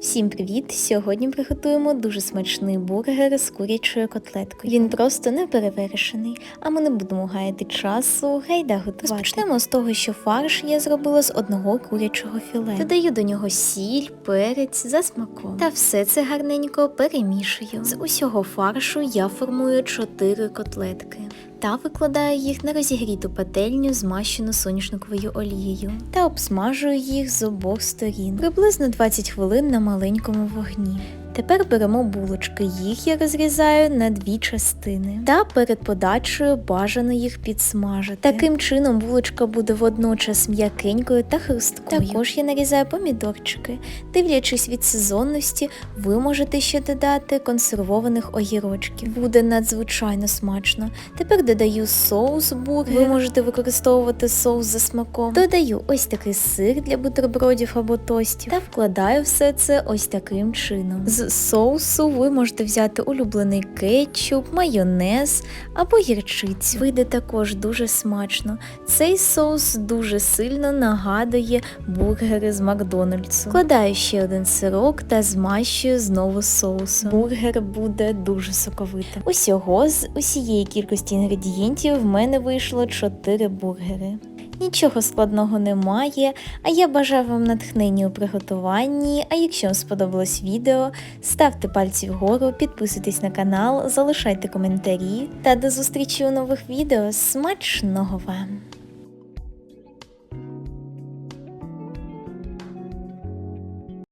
Всім привіт! Сьогодні приготуємо дуже смачний бургер з курячою котлеткою. Він просто не перевершений, а ми не будемо гаяти часу, гайда готувати. Розпочнемо з того, що фарш я зробила з одного курячого філе. Додаю до нього сіль, перець за смаком. Та все це гарненько перемішую. З усього фаршу я формую 4 котлетки. Та викладаю їх на розігріту пательню, змащену соняшниковою олією, та обсмажую їх з обох сторін приблизно 20 хвилин на маленькому вогні. Тепер беремо булочки, їх я розрізаю на дві частини. Та перед подачею бажано їх підсмажити. Таким чином булочка буде водночас м'якенькою та хрусткою. Також я нарізаю помідорчики. Дивлячись від сезонності, ви можете ще додати консервованих огірочків. Буде надзвичайно смачно. Тепер додаю соус бургер. Ви можете використовувати соус за смаком. Додаю ось такий сир для бутербродів або тостів та вкладаю все це ось таким чином. З соусу ви можете взяти улюблений кетчуп, майонез або гірчицю. Вийде також дуже смачно. Цей соус дуже сильно нагадує бургери з Макдональдсу. Вкладаю ще один сирок та змащую знову соусом. Бургер буде дуже соковитим. Усього з усієї кількості інгредієнтів в мене вийшло 4 бургери. Нічого складного немає, а я бажаю вам натхнення у приготуванні. А якщо вам сподобалось відео, ставте пальці вгору, підписуйтесь на канал, залишайте коментарі та до зустрічі у нових відео. Смачного вам!